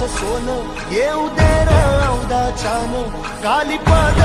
सोन्याचं सोनं येऊ दे र औदा छान काली पद